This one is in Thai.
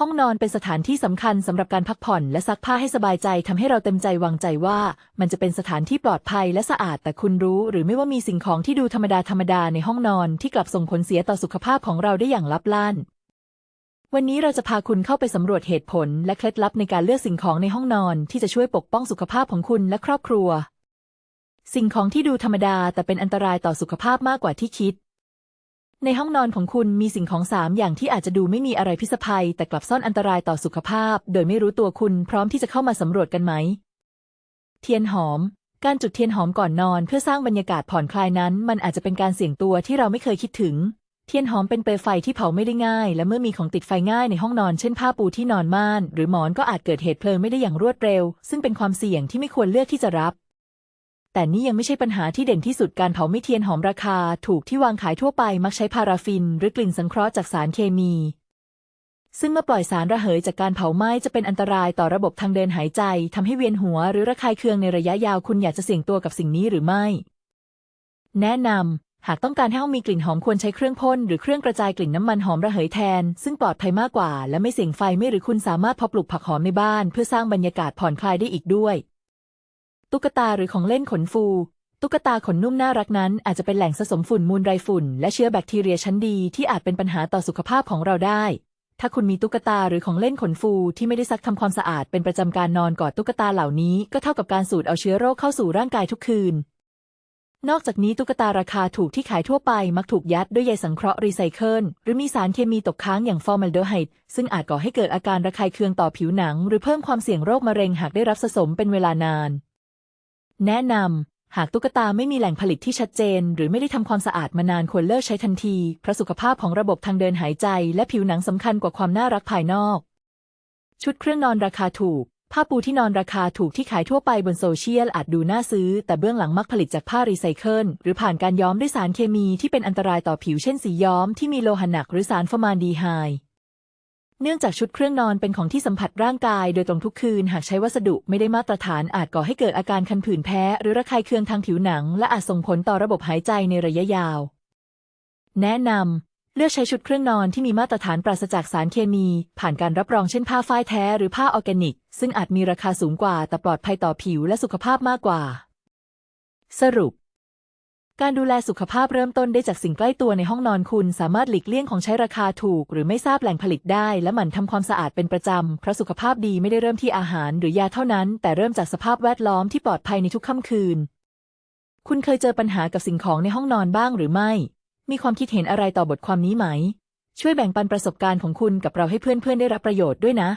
ห้องนอนเป็นสถานที่สำคัญสำหรับการพักผ่อนและซักผ้าให้สบายใจทำให้เราเต็มใจวางใจว่า มันจะเป็นสถานที่ปลอดภัยและสะอาดแต่คุณรู้หรือไม่ว่ามีสิ่งของที่ดูธรรมดาธรรมดาในห้องนอนที่กลับส่งผลเสียต่อสุขภาพของเราได้อย่างลับลั่นวันนี้เราจะพาคุณเข้าไปสำรวจเหตุผล และเคล็ดลับในการเลือกสิ่งของในห้องนอนที่จะช่วยปกป้องสุขภาพของคุณและครอบครัว สิ่งของที่ดูธรรมดาแต่เป็นอันตรายต่อสุขภาพมากกว่าที่คิด ในห้องนอนของคุณมีสิ่งของสามอย่างที่อาจจะดูไม่มีอะไรพิสภัย แต่กลับซ่อนอันตรายต่อสุขภาพ โดยไม่รู้ตัวคุณพร้อมที่จะเข้ามาสำรวจกันไหม เทียนหอม การจุดเทียนหอมก่อนนอนเพื่อสร้างบรรยากาศผ่อนคลายนั้น มันอาจจะเป็นการเสี่ยงตัวที่เราไม่เคยคิดถึง เทียนหอมเป็นเปลวไฟที่เผาไม่ได้ง่าย และเมื่อมีของติดไฟง่ายในห้องนอนเช่นผ้าปูที่นอนม่าน หรือหมอนก็อาจเกิดเหตุเพลิงไม่ได้อย่างรวดเร็ว ซึ่งเป็นความเสี่ยงที่ไม่ควรเลือกที่จะรับ แต่นี่ยังไม่ใช่ปัญหาที่เด่นที่สุดการเผาไม่เทียนหอมราคา ถูกที่วางขายทั่วไปมักใช้พาราฟิน หรือกลิ่นสังเคราะห์จากสารเคมี ซึ่งเมื่อปล่อยสารระเหยจากการเผาไหม้จะเป็นอันตรายต่อระบบทางเดินหายใจทำให้เวียนหัวหรือระคายเคืองในระยะยาวคุณอยากจะเสี่ยงตัวกับสิ่งนี้หรือไม่ แนะนำหากต้องการให้ห้องมีกลิ่นหอมควรใช้เครื่องพ่นหรือเครื่องกระจายกลิ่นน้ำมันหอมระเหยแทน ซึ่งปลอดภัยมากกว่า และไม่เสี่ยงไฟไม่หรือคุณสามารถพาะปลูกผักหอมในบ้าน เพื่อสร้างบรรยากาศผ่อนคลายได้อีกด้วย ตุ๊กตาหรือของเล่นขนฟู ตุ๊กตาขนนุ่มน่ารักนั้น อาจจะเป็นแหล่งสะสมฝุ่นมูลไรฝุ่น และเชื้อแบคทีเรียชั้นดีที่อาจเป็นปัญหาต่อสุขภาพของเราได้ ถ้าคุณมีตุ๊กตาหรือของเล่นขนฟูที่ไม่ได้ซักทำความสะอาดเป็นประจำการนอนกอดตุ๊กตาเหล่านี้ ก็เท่ากับการสูดเอาเชื้อโรคเข้าสู่ร่างกายทุกคืน นอกจากนี้ตุ๊กตาราคาถูกที่ขายทั่วไปมักถูกยัดด้วยใยสังเคราะห์รีไซเคิลหรือมีสารเคมีตกค้างอย่างฟอร์มาลเดไฮด์ซึ่งอาจก่อให้เกิดอาการระคายเคืองต่อผิวหนัง หรือเพิ่มความเสี่ยงโรคมะเร็งหากได้รับสะสมเป็นเวลานาน แนะนำหากตุ๊กตาไม่มีแหล่งผลิตที่ชัดเจน หรือไม่ได้ทำความสะอาดมานานควรเลิกใช้ทันที เพราะสุขภาพของระบบทางเดินหายใจ และผิวหนังสำคัญกว่าความน่ารักภายนอก ชุดเครื่องนอนราคาถูก ผ้าปูที่นอนราคาถูกที่ขายทั่วไปบนโซเชียลอาจดูน่าซื้อ แต่เบื้องหลังมักผลิตจากผ้ารีไซเคิลหรือผ่านการย้อมด้วยสารเคมีที่เป็นอันตรายต่อผิวเช่นสีย้อมที่มีโลหะหนักหรือสารฟอร์มาลดีไฮด์ เนื่องจากชุดเครื่องนอนเป็นของที่สัมผัสร่างกายโดยตรงทุกคืนหากใช้วัสดุไม่ได้มาตรฐานอาจก่อให้เกิดอาการคันผื่นแพ้ หรือระคายเคืองทางผิวหนัง และอาจส่งผลต่อระบบหายใจในระยะยาว แนะนำเลือกใช้ชุดเครื่องนอนที่มีมาตรฐานปราศจากสารเคมี ผ่านการรับรองเช่นผ้าฝ้ายแท้หรือผ้าออร์แกนิก ซึ่งอาจมีราคาสูงกว่าแต่ปลอดภัยต่อผิวและสุขภาพมากกว่า สรุป การดูแลสุขภาพเริ่มต้นได้จากสิ่งใกล้ตัวในห้องนอนคุณ สามารถหลีกเลี่ยงของใช้ราคาถูก หรือไม่ทราบแหล่งผลิตได้ และหมั่นทำความสะอาดเป็นประจำ เพราะสุขภาพดีไม่ได้เริ่มที่อาหารหรือยาเท่านั้น แต่เริ่มจากสภาพแวดล้อมที่ปลอดภัยในทุกค่ำคืน คุณเคยเจอปัญหากับสิ่งของในห้องนอนบ้างหรือไม่ มีความคิดเห็นอะไรต่อบทความนี้ไหม ช่วยแบ่งปันประสบการณ์ของคุณกับเราให้เพื่อนๆได้รับประโยชน์ด้วยนะ